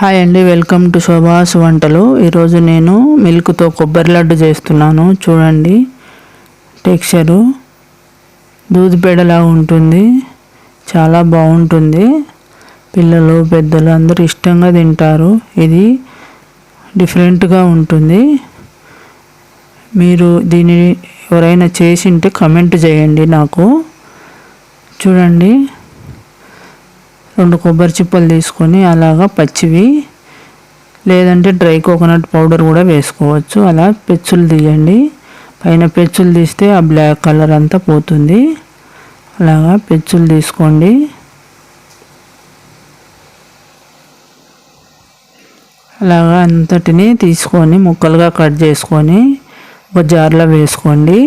Hi అండి welcome to శోభాస్ వంటలు. ఈరోజు నేను మిల్క్తో కొబ్బరి లడ్డు చేస్తున్నాను. చూడండి టెక్స్చరు దూదిపేడలా ఉంటుంది. చాలా బాగుంటుంది. పిల్లలు పెద్దలు అందరూ ఇష్టంగా తింటారు. ఇది డిఫరెంట్గా ఉంటుంది. మీరు దీన్ని ఎవరైనా చేసింటే కమెంట్ చేయండి నాకు. చూడండి. రెండు కొబ్బరి చిప్పలు తీసుకొని అలాగా పచ్చివి లేదంటే డ్రై కోకోనట్ పౌడర్ కూడా వేసుకోవచ్చు. అలా పెచ్చులు తీయండి. పైన పెచ్చులు తీస్తే ఆ బ్లాక్ కలర్ అంతా పోతుంది. అలాగా పెచ్చులు తీసుకోండి. అలాగా అంతటిని తీసుకొని ముక్కలుగా కట్ చేసుకొని ఒక జార్లో వేసుకోండి.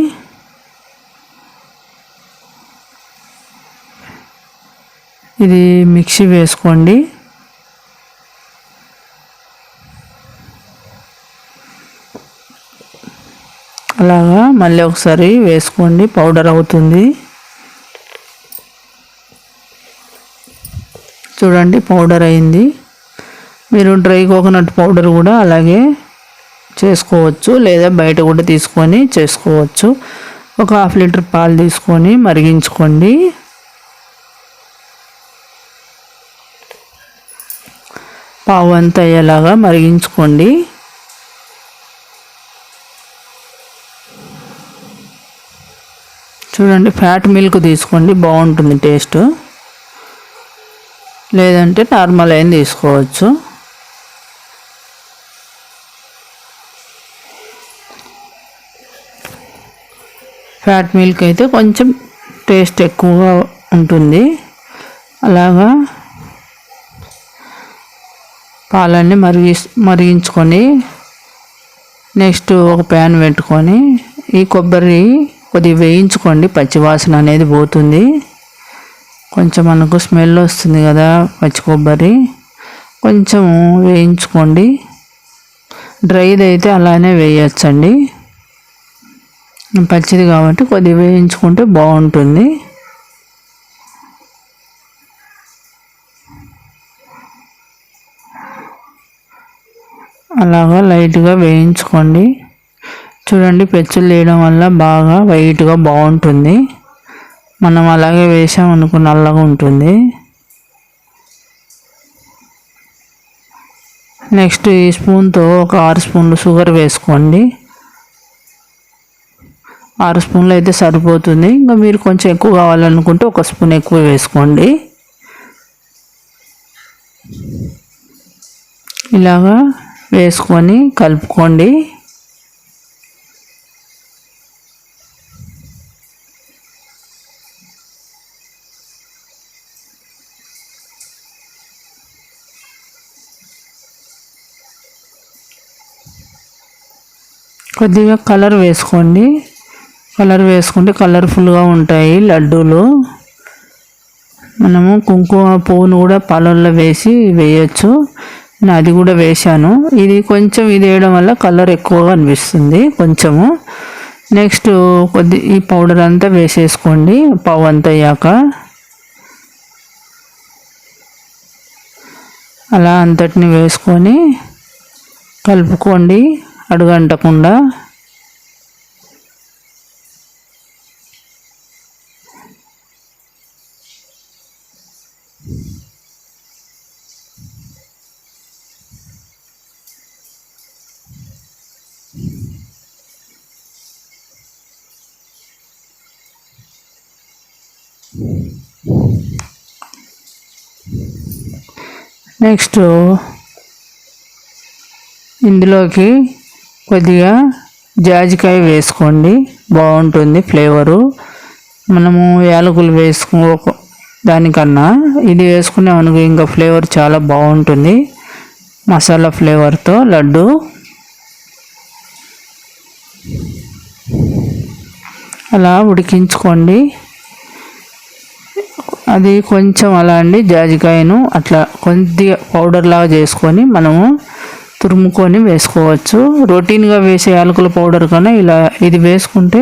ఇది మిక్సీ వేసుకోండి. అలాగా మళ్ళీ ఒకసారి వేసుకోండి పౌడర్ అవుతుంది. చూడండి పౌడర్ అయింది. మీరు డ్రై కోకోనట్ పౌడర్ కూడా అలాగే చేసుకోవచ్చు లేదా బయట కూడా తీసుకొని చేసుకోవచ్చు. ఒక హాఫ్ లీటర్ పాలు తీసుకొని మరిగించుకోండి. పావు అంత అయ్యేలాగా మరిగించుకోండి. చూడండి ఫ్యాట్ మిల్క్ తీసుకోండి బాగుంటుంది టేస్ట్. లేదంటే నార్మల్ అయిన తీసుకోవచ్చు. ఫ్యాట్ మిల్క్ అయితే కొంచెం టేస్ట్ ఎక్కువగా ఉంటుంది. అలాగా పాలన్నీ మరిగి మరిగించుకొని నెక్స్ట్ ఒక ప్యాన్ పెట్టుకొని ఈ కొబ్బరి కొద్దిగా వేయించుకోండి. పచ్చివాసన అనేది పోతుంది. కొంచెం మనకు స్మెల్ వస్తుంది కదా పచ్చి కొబ్బరి. కొంచెం వేయించుకోండి. డ్రైది అయితే అలానే వేయచ్చండి. పచ్చిది కాబట్టి కొద్దిగా వేయించుకుంటే బాగుంటుంది. అలాగా లైట్గా వేయించుకోండి. చూడండి పెచ్చులు వేయడం వల్ల బాగా వైట్గా బాగుంటుంది. మనం అలాగే వేసామనుకో నల్లగా ఉంటుంది. నెక్స్ట్ ఈ స్పూన్తో ఒక ఆరు స్పూన్లు షుగర్ వేసుకోండి. ఆరు స్పూన్లు అయితే సరిపోతుంది. ఇంకా మీరు కొంచెం ఎక్కువ కావాలనుకుంటే ఒక స్పూన్ ఎక్కువ వేసుకోండి. ఇలాగా వేసుకొని కలుపుకోండి. కొద్దిగా కలర్ వేసుకోండి. కలర్ వేసుకుంటే కలర్ఫుల్గా ఉంటాయి లడ్డూలు. మనము కుంకుమ పువ్వును కూడా పాలల్లో వేసి వేయచ్చు. నేను అది కూడా వేశాను. ఇది కొంచెం ఇది వేయడం వల్ల కలర్ ఎక్కువగా అనిపిస్తుంది కొంచెము. నెక్స్ట్ కొద్ది ఈ పౌడర్ అంతా వేసేసుకోండి. పావు అంతా అయ్యాక. అలా అంతటిని వేసుకొని కలుపుకోండి అడుగంటకుండా. నెక్స్ట్ ఇందులోకి కొద్దిగా జాజికాయ వేసుకోండి. బాగుంటుంది ఫ్లేవరు. మనము యాలకులు వేసుకో దానికన్నా ఇది వేసుకునే మనకు ఇంకా ఫ్లేవర్ చాలా బాగుంటుంది. మసాలా ఫ్లేవర్తో లడ్డు. అలా ఉడికించుకోండి. అది కొంచెం అలా అండి జాజికాయను అట్లా కొద్దిగా పౌడర్ లాగా చేసుకొని మనము తురుముకొని వేసుకోవచ్చు. రొటీన్గా వేసే యాలకుల పౌడర్ కన్నా ఇలా ఇది వేసుకుంటే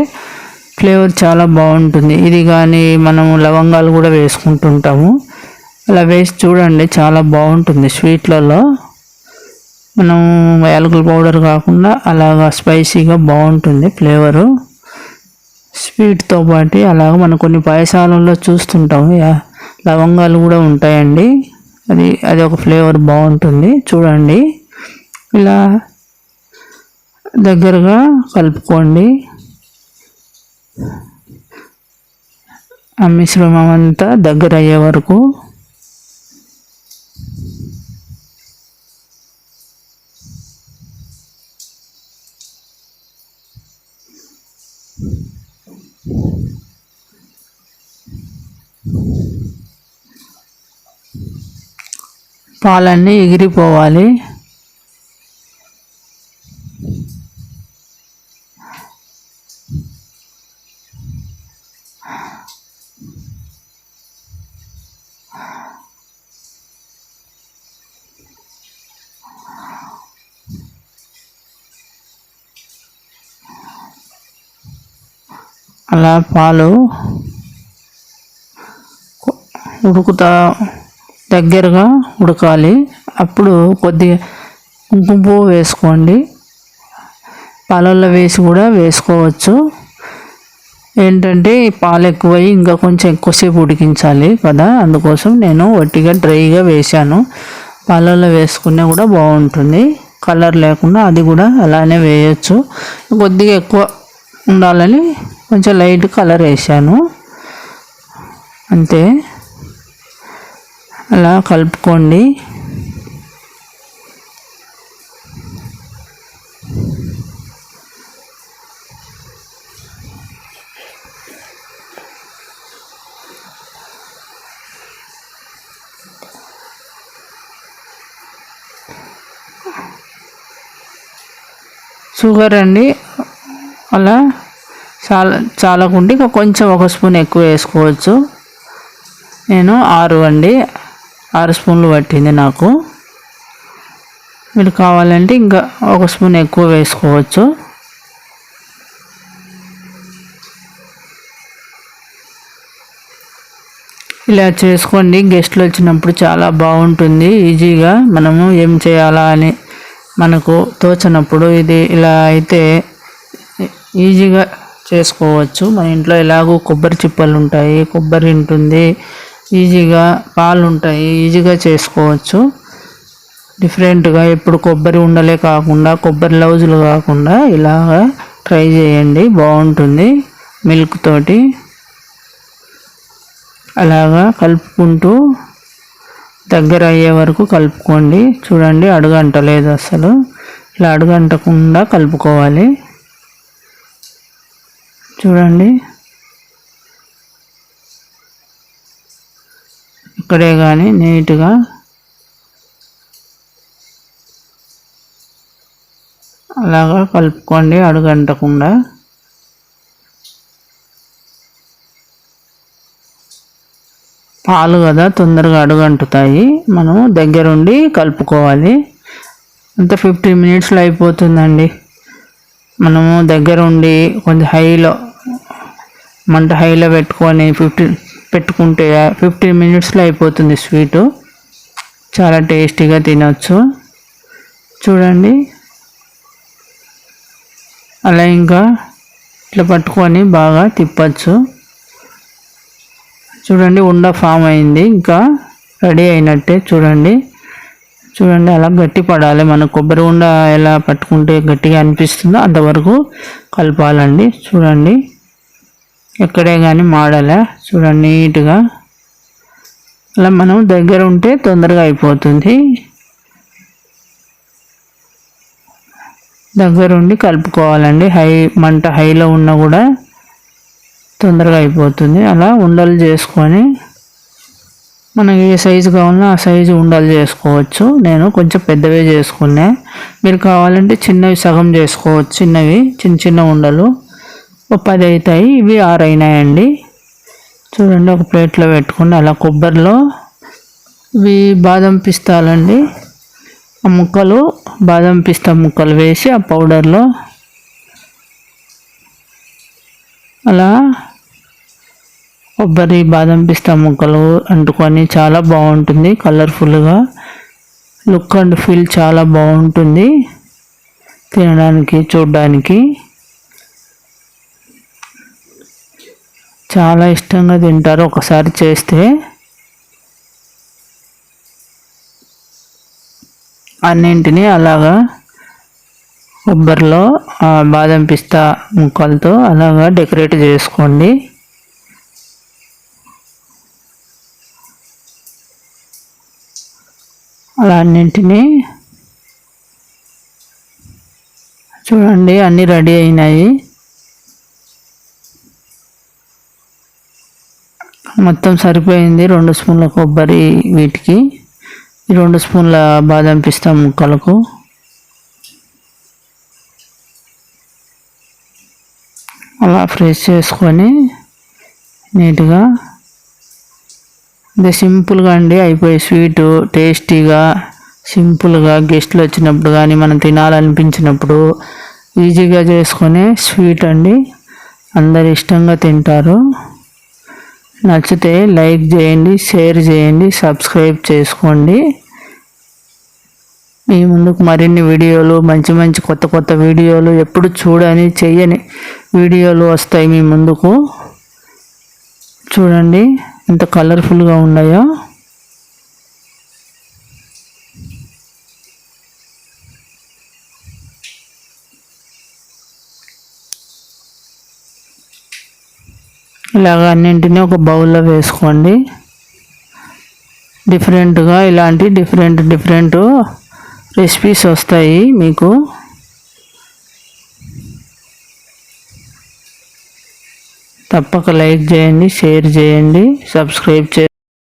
ఫ్లేవర్ చాలా బాగుంటుంది. ఇది కానీ మనము లవంగాలు కూడా వేసుకుంటుంటాము. అలా వేసి చూడండి చాలా బాగుంటుంది స్వీట్లలో. మనం యాలకుల పౌడర్ కాకుండా అలాగా స్పైసీగా బాగుంటుంది ఫ్లేవరు. స్వీట్తో పాటు అలాగ మనం కొన్ని పాయసాలలో చూస్తుంటాం లవంగాలు కూడా ఉంటాయండి. అది అది ఒక ఫ్లేవర్ బాగుంటుంది. చూడండి. ఇలా దగ్గరగా కలుపుకోండి. ఆ మిశ్రమం అంతా దగ్గర అయ్యే వరకు పాలన్నీ ఎగిరిపోవాలి. అలా పాలు ఉడుకుతా దగ్గరగా ఉడకాలి. అప్పుడు కొద్దిగా కుంకుమ పువ్వు వేసుకోండి. పాలల్లో వేసి కూడా వేసుకోవచ్చు. ఏంటంటే పాలు ఎక్కువై ఇంకా కొంచెం ఎక్కువసేపు ఉడికించాలి కదా. అందుకోసం నేను వట్టిగా డ్రైగా వేశాను. పాలల్లో వేసుకున్నా కూడా బాగుంటుంది. కలర్ లేకుండా అది కూడా అలానే వేయచ్చు. కొద్దిగా ఎక్కువ ఉండాలని కొంచెం లైట్ కలర్ వేసాను అంతే. అలా కలుపుకోండి. షుగర్ అండి. అలా చాలా చాలకుంటే ఇంకా కొంచెం ఒక స్పూన్ ఎక్కువ వేసుకోవచ్చు. నేను ఆరు అండి. ఆరు స్పూన్లు పట్టింది నాకు. మీరు కావాలంటే ఇంకా ఒక స్పూన్ ఎక్కువ వేసుకోవచ్చు. ఇలా చేసుకోండి. గెస్ట్లు వచ్చినప్పుడు చాలా బాగుంటుంది. ఈజీగా మనము ఏం చేయాలా అని మనకు తోచినప్పుడు ఇది ఇలా అయితే ఈజీగా చేసుకోవచ్చు. మన ఇంట్లో ఎలాగో కొబ్బరి చిప్పలు ఉంటాయి. కొబ్బరి ఉంటుంది. ఈజీగా పాలు ఉంటాయి ఈజీగా చేసుకోవచ్చు. డిఫరెంట్గా ఎప్పుడు కొబ్బరి ఉండలే కాకుండా కొబ్బరి లౌజులు కాకుండా ఇలాగా ట్రై చేయండి బాగుంటుంది మిల్క్ తోటి. అలాగా కలుపుకుంటూ దగ్గర అయ్యే వరకు కలుపుకోండి. చూడండి అడుగంటలేదు అసలు. ఇలా అడుగంటకుండా కలుపుకోవాలి. చూడండి. ఇక్కడే కానీ నీట్గా అలాగా కలుపుకోండి అడుగంటకుండా. పాలు కదా తొందరగా అడుగంటుతాయి. మనము దగ్గరుండి కలుపుకోవాలి. అంత ఫిఫ్టీన్ మినిట్స్లో అయిపోతుందండి. మనము దగ్గరుండి కొంచెం హైలో మంట హైలో పెట్టుకొని ఫిఫ్టీన్ పెట్టుకుంటే ఫిఫ్టీన్ మినిట్స్లో అయిపోతుంది స్వీటు. చాలా టేస్టీగా తినొచ్చు. చూడండి. అలా ఇంకా ఇట్లా పట్టుకొని బాగా తిప్పచ్చు. చూడండి ఉండ ఫామ్ అయింది. ఇంకా రెడీ అయినట్టే చూడండి. చూడండి అలా గట్టి పడాలి. మన కొబ్బరి ఉండ ఎలా పట్టుకుంటే గట్టిగా అనిపిస్తుందో అంతవరకు కలపాలండి. చూడండి. ఎక్కడే కానీ మాడలే. చూడండి నీట్గా. అలా మనం దగ్గర ఉంటే తొందరగా అయిపోతుంది. దగ్గరుండి కలుపుకోవాలండి. హై మంట హైలో ఉన్నా కూడా తొందరగా అయిపోతుంది. అలా ఉండలు చేసుకొని మనకి ఏ సైజు కావాలో ఆ సైజు ఉండలు చేసుకోవచ్చు. నేను కొంచెం పెద్దవే చేసుకున్నా. మీరు కావాలంటే చిన్నవి సగం చేసుకోవచ్చు. చిన్నవి చిన్న చిన్న ఉండలు. ఒక పది అవుతాయి ఇవి ఆరు అయినాయండి చూడండి ఒక ప్లేట్లో పెట్టుకుని అలా కొబ్బరిలో ఇవి బాదం పిస్తాలండి. ఆ ముక్కలు బాదం పిస్తా ముక్కలు వేసి ఆ పౌడర్లో అలా కొబ్బరి బాదం పిస్తా ముక్కలు అంటుకొని చాలా బాగుంటుంది కలర్ఫుల్గా. లుక్ అండ్ ఫీల్ చాలా బాగుంటుంది. తినడానికి చూడడానికి. చాలా ఇష్టంగా తింటారు. ఒకసారి చేస్తే అన్నింటినీ అలాగా కొబ్బరిలో ఆ, బాదం పిస్తా ముక్కలతో అలాగా డెకరేట్ చేసుకోండి. అలా అన్నింటినీ చూడండి అన్నీ రెడీ అయినాయి. మొత్తం సరిపోయింది. రెండు స్పూన్ల కొబ్బరి వీటికి. రెండు స్పూన్ల బాదం పిస్తా ముక్కలకు. అలా ఫ్రెష్ చేసుకొని నీట్గా ఇది సింపుల్గా అండి అయిపోయే స్వీటు టేస్టీగా సింపుల్గా గెస్ట్లు వచ్చినప్పుడు కానీ మనం తినాలనిపించినప్పుడు ఈజీగా చేసుకునే స్వీట్ అండి. అందరు ఇష్టంగా తింటారు. నచ్చితే లైక్ చేయండి షేర్ చేయండి సబ్స్క్రైబ్ చేసుకోండి. మీ ముందుకు మరిన్ని వీడియోలు మంచి మంచి కొత్త కొత్త వీడియోలు ఎప్పుడు చూడని చెయ్యని వీడియోలు వస్తాయి మీ ముందుకు. చూడండి ఎంత కలర్ఫుల్గా ఉన్నాయో. ఇలాగ అన్నింటినీ ఒక బౌల్లో వేసుకోండి. డిఫరెంట్గా ఇలాంటి డిఫరెంట్ డిఫరెంట్ రెసిపీస్ వస్తాయి మీకు. తప్పక లైక్ చేయండి షేర్ చేయండి సబ్స్క్రైబ్ చే